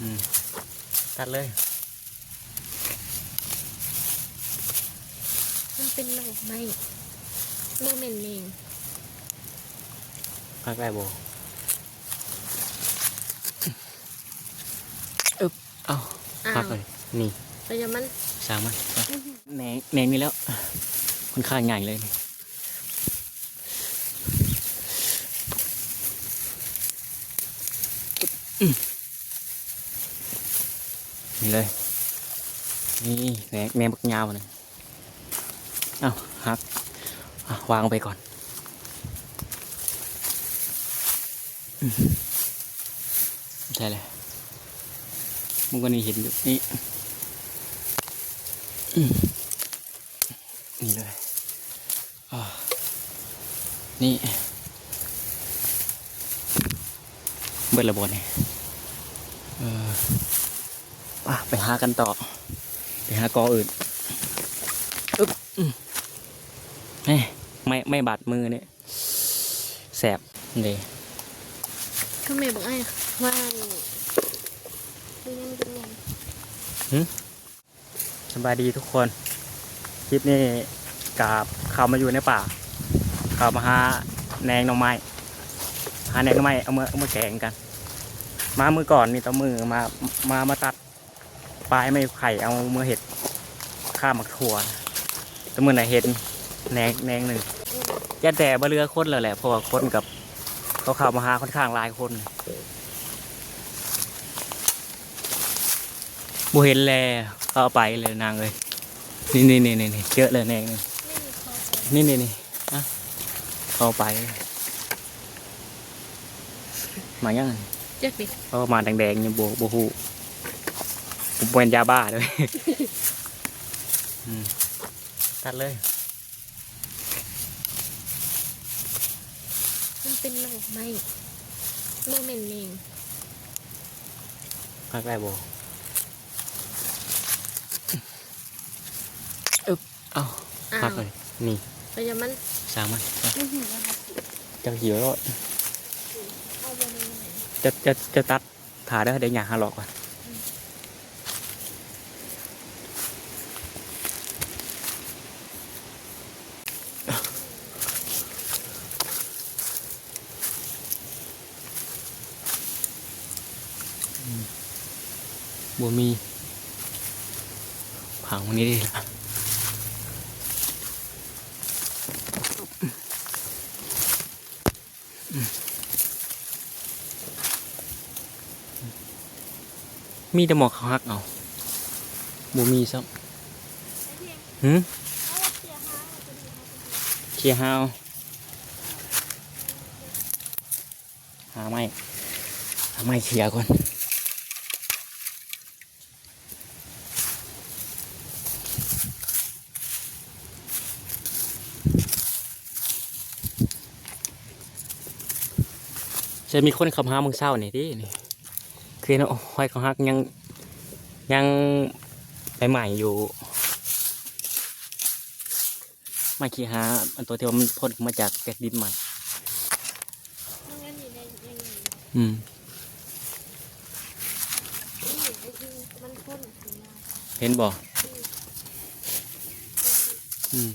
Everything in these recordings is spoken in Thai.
อืมตัดเลย มันเป็นหน่อไม้โมเมนต์เองพักได้บ่อึ๊บเอาอ้าพักวเลย นี่แต่ยังมันสางมันไปแหนงแหนงนี่แล้วค่อนข้างใหญ่เลยนี่อืม นี่เลย นี่แหนงแหนงบักยาวเลยเอาหักวางไปก่อน ใช่เลยมันก็นี่เห็นอยู่นี่นี่เลยอ่านี่เบิดระบนี่เออ อะไปหากันต่อ ไปหากออื่นอึ๊บอืมเอ้ยไม่ไม่บาดมือเนี่ยแสบเลยก็แม่บอกไอ้ว่าเป็นยังเป็นยังสบายดีทุกคน คลิปนี้กาบเขามาอยู่ในป่าเขามาหาแหนงหน่อไม้หาแหนงหน่อไม้เอามาเอามาแกงกัน มามือก่อนนี่ต่อมือมามามาตัด ปลายไม่ไผ่เอามือเห็ดข้ามมักถั่วแตัวมือไหนเห็ดแหนงแหนงหนึ่งแย่แต่บะเรือคนเลยแหละเพราะว่าคนกับเขาเข้ามาหาค่อนข้างหลายคนบูเห็นแลก็เอาไปเลยนางเลยนี่นี่นี่นี่เยอะเลยแหนงหนึ่งไม่มีคอนี่นี่นี่อะเข้าไป มายังไงเจ๊กดิเขามาแดงๆยังโบโบหู ผมเป็นยาบ้าเลยอืมตัดเลย มันเป็นหน่อไม้โมเมนต์เองพักได้โบอึ๊บเอาอ้าพักวเลย นี่แต่ยังมันสามมันเอาอื้อหือนะคะเจะหิวแล้วเอาไปเลยไหนจะจะจะตัดถ่าได้เดี๋ยวอยากหาหลอกก่อน บัวมีผังวันนี้ดีละมีแต่หมอกเขาหักเอาบัวมีซ้ำหืมเคลียร์ฮาวหาไม่หาไม่เคลียร์ก่อน จะมีคนขับหามึงเศร้านี่ดินี่คือเนาะห้อยเขาฮักยังยังไปใหม่อยู่ไม่ขี้หาอันตัวที่ว่ามันพ่นมาจากแกะดินใหม่น้องอันนี้ได้ยังไงอืมนี่ไอ้ที่มันพ่นถึงมาเห็นบ่อืม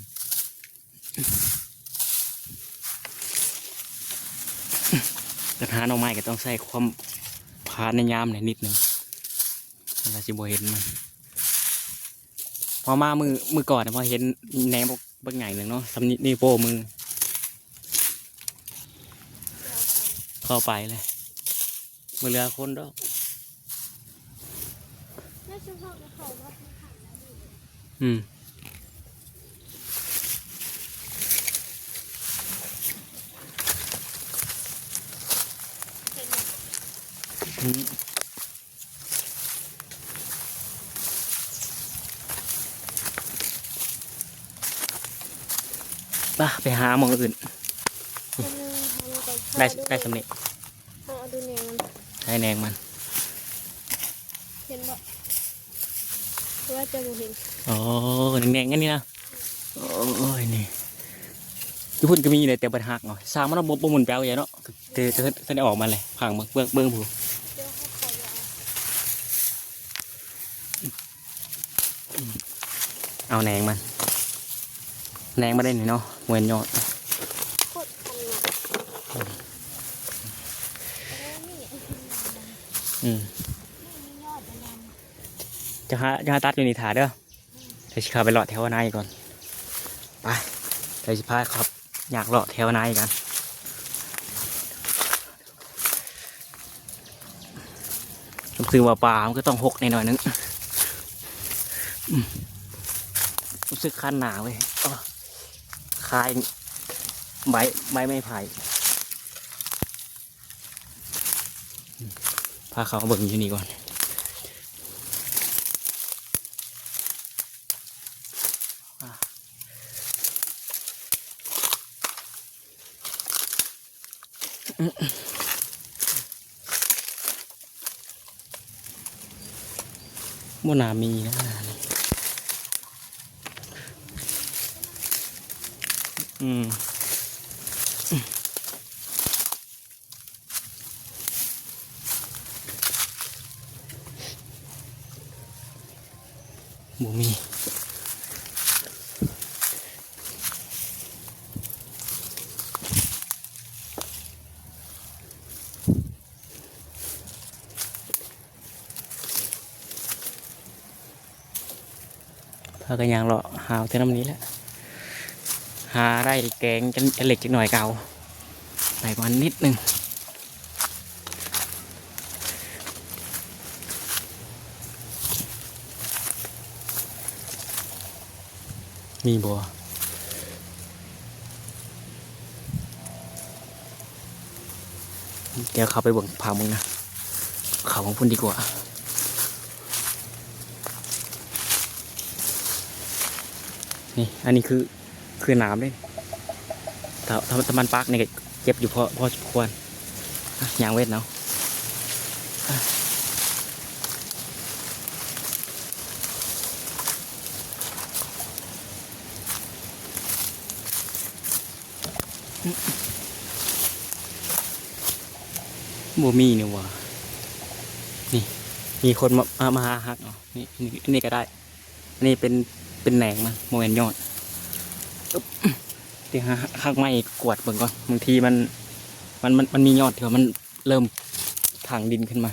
กระทะหน่อไม้ก็ต้องใส่ความพาในยามหน่อยนิดหนึ่งเวลาสิบ่เห็นมันพอมามือมือก่อนน่ะพอเห็นแหนมบักบักใหญ่หนึ่งเนาะสำนินี่โป้มือ เข้าไปเลยมือเรือคนดอกแม่ชุมพรกับเขาว่าเป็นขาดแล้วดิอืม เป็นแบบ อืมไป่ะไปหาหมองอื่นเป็นเรื่องทำกับได้ข้าวได้สำเร็จเอาเอาดูเนี่ยมันให้แนงมัน เห็นบ่หรือว่าจะบ่เห็นโอ้แดงๆงั้นนี่นะโอ้ยนี่ญี่ปุ่นก็มีเลยแต่บัดหักเนาะสร้างมันเอาบบหมุนแปลวอย่างเนาะเตะเตะเตะออกมาเลยพังมาเบื้องเบื้องผู เดี๋ยวเขาขอจะเอา เอาแหนงมันแหนงมาได้หน่อยเนาะเหมือนยอดโคตรพันหนักโอ้นี่อืมนี่ยอดมันดจะหาจะหาตัดอยู่นี่ถาเด้อเดี๋ยวสิเข้าไปเลาะแถวในก่อนไปเดี๋ยวสิพาครับ อยากเลาะแถวในกันผมซื้อว่าปลามันก็ต้องหกในหน่อยนึงอืม รู้สึกคันหนาเว้ยคายใบใบไม่ไผ่พาเขามาเบิ่งอยู่นี่ก่อนบ่นามีนะ อืมบ่มีพากันยางเลาะ หาวเท่าน้ำนี้แหละหาได้แกงจนเหล็กจักหน่อยเก่าใส่มันนิดนึงมีบัวเดี๋ยวเข้าไปเบิ่งพามึงนะเขาของพุ่นดีกว่านี่อันนี้คือ คือน้ำเลยถ้าถ้าถ้ามันปักนี่ก็เจ็บอยู่พอพอสมควรยางเวทเนาะบ่มีนี่หว่านี่ มีคนมามาหาหักเนาะนี่นี่นี่ก็ได้ อันนี้เป็นเป็นแหนงมันโมเมนยอด เดี๋ยวหาข้างไม้กวดเบิ่งก่อนบางทีมันมันมันมันมียอดเถอะมันเริ่มถางดินขึ้นมา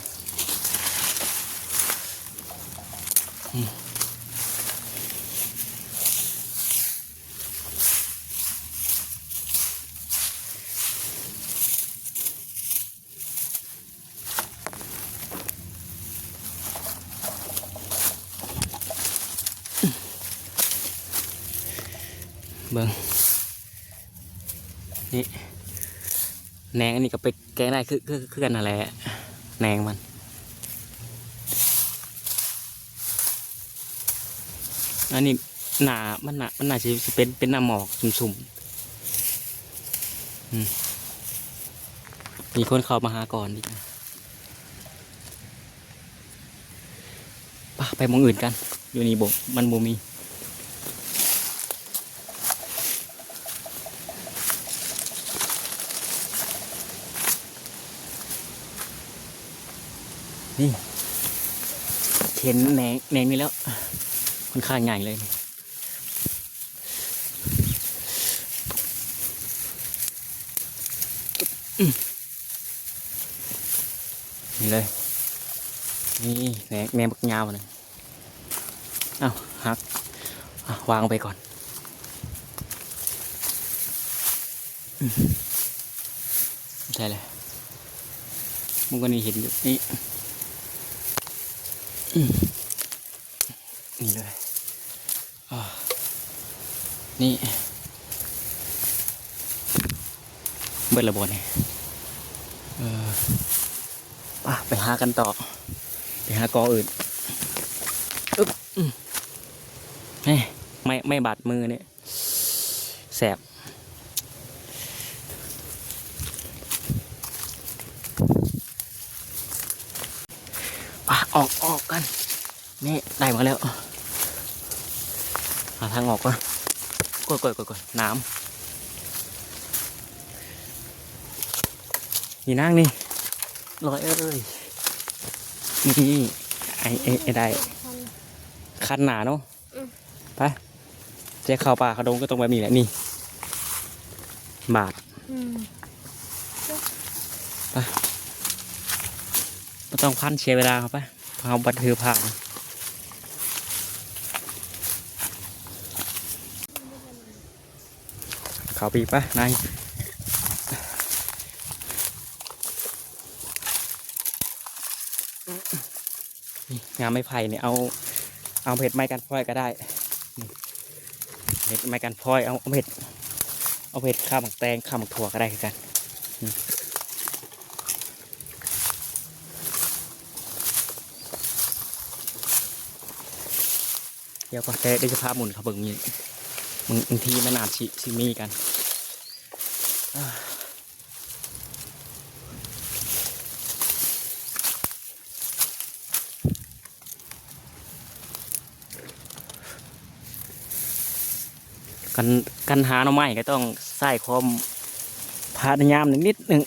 เบิ่งนี่แหนงอันนี้ก็ไปแกงได้คือคือคือกันนั่นแหนงมันอันนี้หนามันหนามันหนาจะเป็นเป็นหน้าหมอกสุ่มๆอืมมีคนเข้ามาหาก่อนดิป่ะไปมองอื่นกัน อยู่นี่บมันบ่มี นี่เห็นแหนงแหนงนี่แล้วค่อนข้างใหญ่เลยนี่นี่เลย นี่แหนงแหนงบักยาวเลยเอาหักวางไปก่อนใช่เลยมึงก็นี่เห็นอยู่นี่ นี่เลยอ่านี่เบิดระบนเนี่ยเออป่ะไปหากันต่อ ไปหากออื่นอึ๊บไม่ไม่ไม่บาดมือเนี่ยแสบป่ะออกออก นนี่ได้มาแล้ว หาทางออกก่อนกดกดกดกดน้ำนี่นั่งนี่ลอยเอ้ยนี่ไอ้ไอ้ไอ้ได้พันคันหนาเนาะอไปเจ๊เข้าป่าเขาดงก็ต้องแบบนี้แหละนี่บาทอืมไม่ต้องพันเชียร์เวลาเขาไปเอาบัตรถือผ่าน เขาปีปะนายงามไม้ไผ่เนี่ยเอาเอาเห็ดไม้กันพลอยก็ได้เห็ดไม้กันพลอยเอาเห็ดเอาเห็ดข้าวหมักแตงข้าวหมักถั่วก็ได้คือกันเดี๋ยวก็ได้ได้สภาพหมุนเขาเบิ่งนี่ บางทีมันอาจชิมีกันอ่ากันกันหาหน่อไม้ก็ต้องใส่ความพยายามนิดหนึ่ง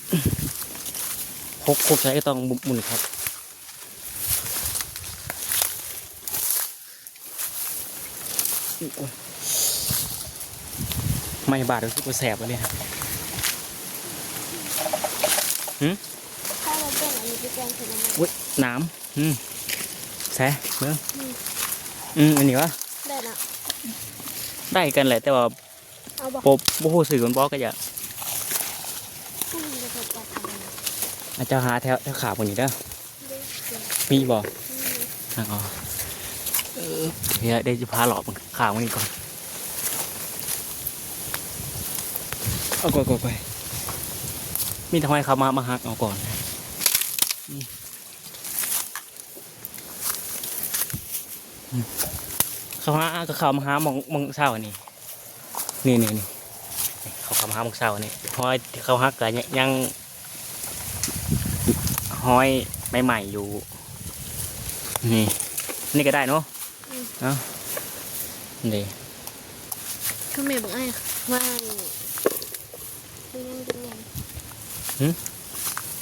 ครบครบใช้ก็ต้องหมุนครับ ไม่บาดรู้สึกว่าแสบเลยครับถ้าเราเป็นอันนี้ไปแกงผลไม้อุ้ยน้ำอืมแซ่เบิ่งอืมอันนี้วะได้นะได้กันแหละแต่ว่าเอาบอกปบบ่ฮู้สื่อมันบอกก็อย่าอืมจะจัดการอะไรอาจจะหาแถวแถวขาบนนี้เด้อเด้อเด้อมีบ่อืมอะอ๋อเออเดี๋ยวเดี๋ยวจะพาหลอกมันขามันนี้ก่อน เอาก่อนก่อนไปมีทำไมเขามามาหักเอาก่อนอืมอืมเขาหาก็เขามาหามองมองเศร้านี่นี่นี่นี่เขาเขามาหามองเศร้านี่ห้อยเขาหักกันยังห้อยใหม่ๆอยู่ นี่ นี่ก็ได้เนาะเอ้านี่ก็แม่บอกไอ้ว่า เป็นยังเป็นไง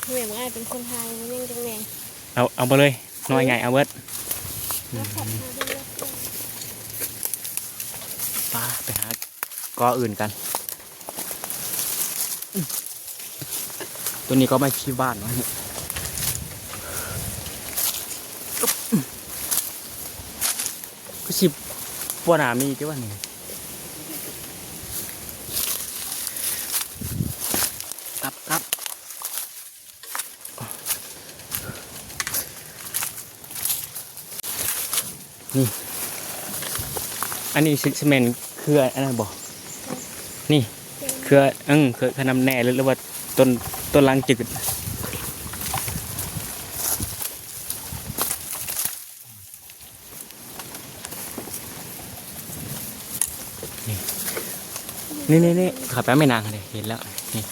แม่บอกไอ้เป็นคนไทยมันยังเป็นไงเอาเอาไปเลยน้อยใหญ่เอาเบิดแล้วขอบคุณด้วยป้าไปหากออื่นกันอืมตัวนี้ก็ไม่ขี้บ้านวะเนี่ยก็ชิบปัวหนามีกี่วันนี่กลับกลับนี่ อันนี้ซิเมนต์เครืออันนั้นบอกนี่เครือเอิงเครือขนำแน่หรือว่าต้นต้นลังจืดนี่นี่นี่ขับไปไม่นานเลยเห็นแล้วนี่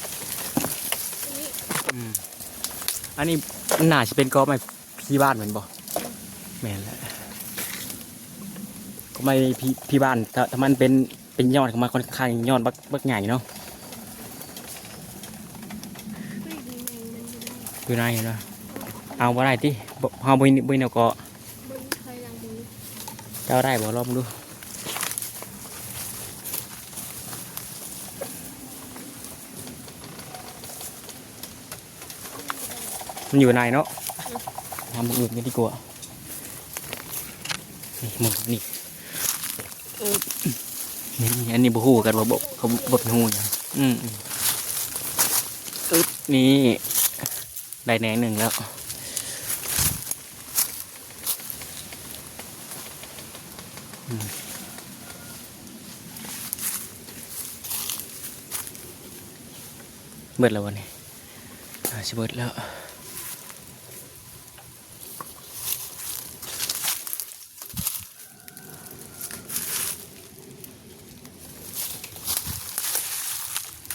อันนี้มันน่าจะเป็นกอไม้พี่บ้านเหมือนบอกแม่นแล้ว ไมพี่พี่บ้านแต่ถ้ามันเป็นเป็นยอดของมันค่อนข้างยอดบักบักใหญ่เนาะอยู่ได้อยู่ในเนาะเอาบ่ได้ที่เฮาบ่มีบ่มีแนวเกาะเจ้าได้บ่ลองดูมันอยู่ในเนาะทำอื่นกันดีกว่านี่มึงนี่ นี่อันนี้บ่ฮู้กันว่าบ่เขาบ่เป็นฮู้เนี่ยอืมอืมอึ๊บนี่ได้แหนงหนึ่งแล้วเบิดแล้ววันนี้อ่าชิเบิดแล้ว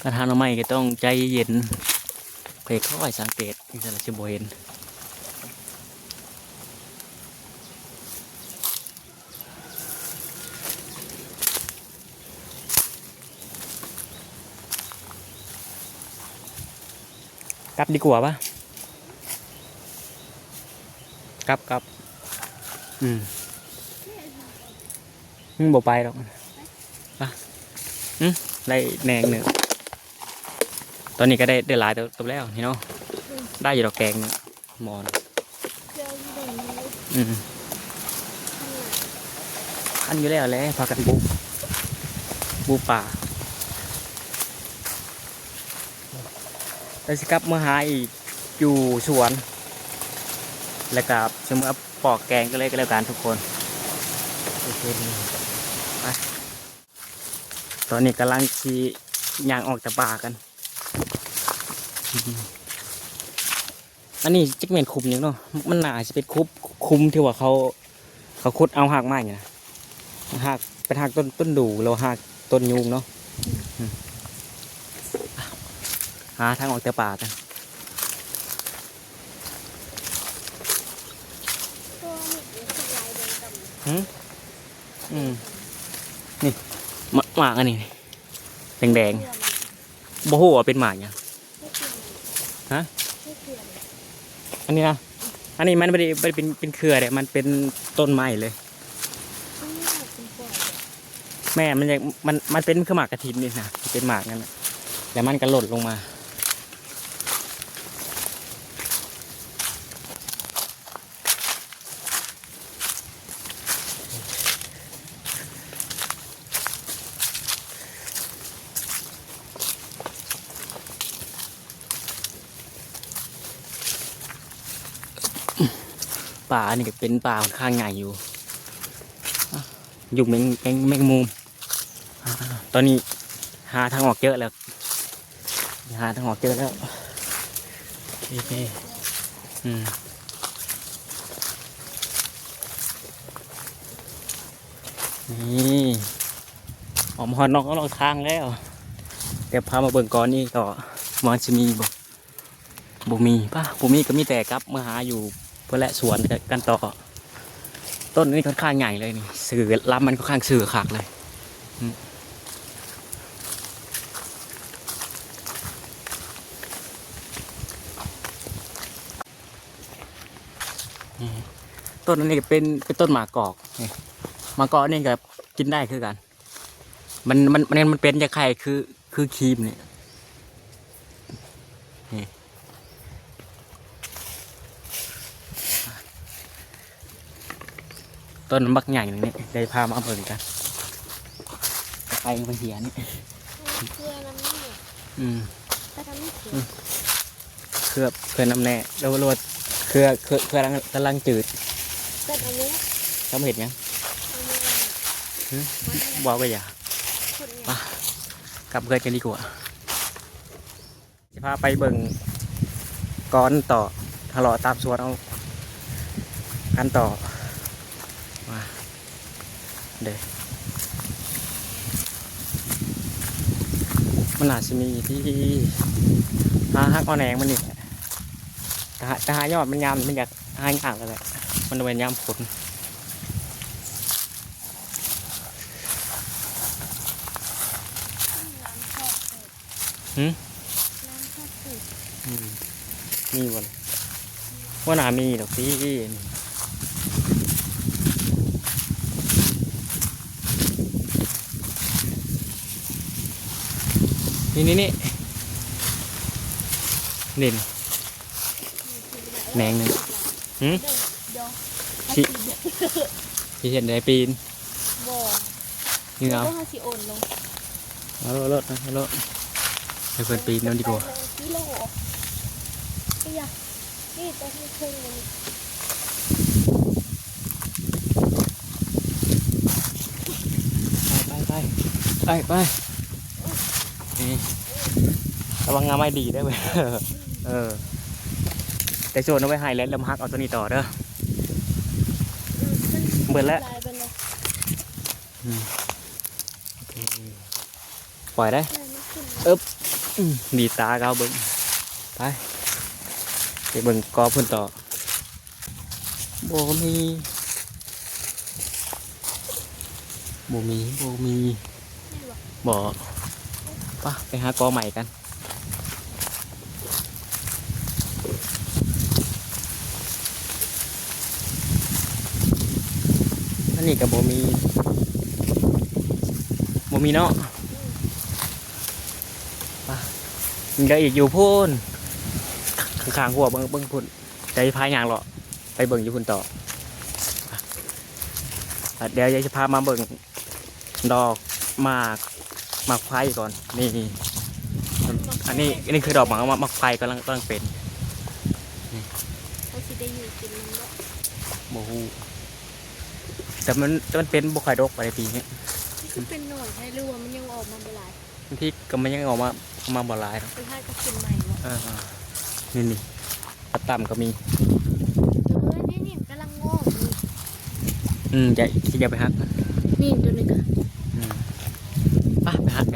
กาทานเอาไม่ก็ต้องใจเย็นไปค่อยสังเกตนี่จะชิบเห็นกลับดีกว่าปะกลับกลับอืมมึงบ่ไปหรอกไปอืมได้แหนงหนึ่ง ตอนนี้ก็ได้ได้หลายตัวตัวแล้วนี่เนาะได้อยู่ดอกแกงหมอนอืมอันอยู่แล้วแหละพากันบุกบุกป่าแล้วสิกลับมาหาอีกอยู่สวน แล้วกับสมอาปอกแกงก็เลยก็แล้วกันทุกคนโอเคไปตอนนี้กำลังขี่ยางออกจากป่ากัน อืมอันนี้จิกเมนคุมยังเนาะ มันน่าจะเป็นคุบคุมที่ว่าเขา เขาขุดเอาหักไม้เนี่ยนะหักเป็นหักต้นต้นดูเราหักต้นยูงเนาะอืมหาทางออกจากป่ากันตัวนี้เป็นลายเดินกับอืมนี่หมหมากอันนี้แดงแดงเพื่อนๆบ่ฮู้ว่าเป็นหมากหยังไม่เปลี่ยน ฮะ ไม่เปลี่ยน อันนี้นะอันนี้มันไม่ได้ไม่ได้เป็นเป็นเครือเลยมันเป็นต้นไม้เลย แม่มันยังมันมันเป็นคือหมากกระถินนี่นะเป็นหมากนั่นแหละแล้วมันก็หล่นลงมา ป่านี่ก็เป็นป่าค่อนข้างใหญ่อยู่อยู่แมงแมงแมงมุมตอนนี้หาทางออกเยอะแล้ว หาทางออกเยอะแล้วโอเคอืมนี่ออกมาหอนนอกก็ลองทางแล้วเดี๋ยวพามาเบิ่งก่อนนี่ต่อมันจะมีบ่บ่มีป่ะบ่มีก็มีแต่กลับมาหาอยู่ เพื่อและสวนกันต่อ ต้นนี้ค่อนข้างใหญ่เลยนี่สื่อลำมันค่อนข้างสื่อขากเลยต้นนี้เป็นเป็นต้นหมากอกหมากอกนี่ก็กินได้คือกัน มันมันมันมันเป็นจะไข่คือคือครีมเนี่ย ต้นบักใหญ่หนึ่งนี่ได้พามาเอาเบิ่งกันไปมันเหียนี่เพื่อนน้ำนี่อืมแต่ทำไม่เขียนเคลือบเคลือน้ำแน่แล้วรวดเคลือเคลือเคลือกำลังกำลังจืดแต่อันนี้เขาไม่เห็นยังอันนี้หืมบอกไปอย่าคนเนี่ยไปกลับเกิดกันดีกว่าจะพาไปเบิ่งก้อนต่อทะเลาะตามสวนเอากันต่อ มาเด้อมันอาจจะมีที่หาฮักเอาแหนงมันนี่แหละแต่หาแต่หายอดมันยามมันอยากหายากแล้วแหละมันเป็นยามผลร้านชอบเปิดหืมร้านชอบเปิดอืมมีบ่เลยว่านามีดอกพี่ นี่นี่นี่เด่นแหนงหนึ่งหืมเดี๋ยวชิที่เห็นได้ปีนบ่นี่เอาก็ให้สิโอนลงเอารถรถนะเอารถให้เพื่อนปีนนั่นดีกว่ากิโลไอ้ยะนี่ตัวที่ครึ่งเลยไปไปไปไปนี่ ระวังงาไม่ดีได้ไหมเออ แต่โซนเอาไว้ให้แล้วแล้วมาฮักเอาตัวนี้ต่อเด้อเบิดแล้วปล่อยได้ลายไม่ขึ้นอืมดีตาเขาเบิ้งไปไปเบิ้งกอพุ่นต่อโบมีโบมีโบมีไม่หรอกบ่ ปะไปหากอใหม่กัน อันนี้กับโบมีโบมีเนาะไปมันก็อีกอยู่พูนข้างๆหัวเบิงเบิ่งพุ่นใจพายยางเหรอไปเบิ่งอยู่พุ่นต่ออเดี๋ยวยายจะพามาเบิ่งดอกหมาก หมากไฟก่อน นี่อันนี้อันนี้คือดอกหมากหมากไฟกำลังกำลังเป็นเขาสิได้อยู่กินมันบ่โมฮูแต่มันแต่มันเป็นบุคอยดกไปในปีนี้มันคือเป็นหน่อยใช่หรือว่ามันยังออกมาบ่หลายบางที่ก็มันยังออกมาออกมาบ่หลายหรอกไปให้ก็ขึ้นใหม่บ่เออนี่นี่ตัดต่ำก็มีเออนี่นี่กำลังงอกนี่อืมจะจะไปฮักนี่ตัวนี้ก็อืมไปไปฮักไป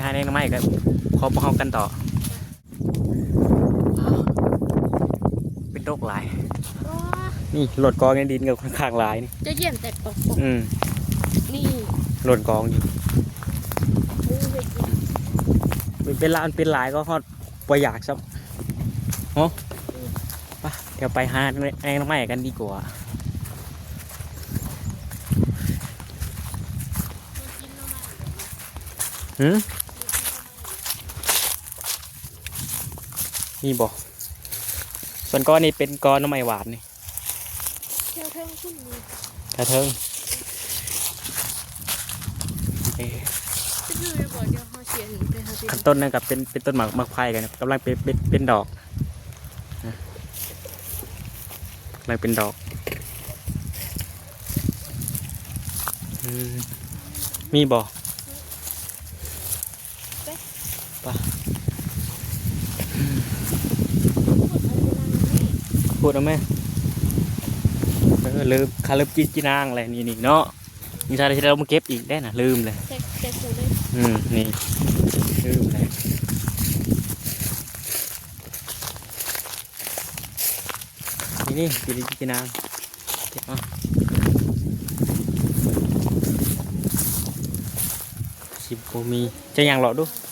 หาแนงน้ำไม้กันขอพวกเขากันต่ออ้าวเป็นโรคหลายโอ้นี่โหลดกองในดินกับข้างๆหลายนี่จะเยี่ยมแต่ปอกอืมๆนี่โหลดกองอยู่มูเฮ็ดอีกเป็นเป็นลานเป็นหลายก็ฮอดปอยากซับโอ้ไปเดี๋ยวไปหาแนงน้ำไม้กันดีกว่ากินแล้วมาหืม นี่บอกส่วนก้อนนี้เป็นก้อนน้ำไม้หวานนี่เที่ยวเทิงขึ้นนี่กระเทิงเอ้ยจะคือจะบอกเดี๋ยวเฮาเสียหนูไปหาสิขั้นต้นนั่นกับเป็นเป็นต้นหมากหมากไผ่กันกำลังเป็นเป็นเป็นดอกนะกำลังเป็นดอกอืมมีบอก พูดเอาไหมเออลืมคาลืมกินจีนางอะไรนี่นี่เนาะมีชาที่เรามาเก็บอีกได้นะลืมเลยแต่แต่กูได้อืมนี่ลืมเลยนี่นี่กินดิจินางเก็บมาสิบโบมีจะยังหรอดูนี่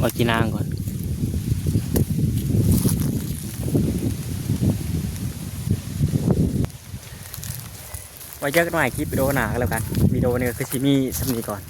เก็บเอาจีนางก่อน ไว้เจอกันใหม่คลิปวิดีโอหนาก็แล้วกันวิดีโอนี้คือชิมีสำนีก่อน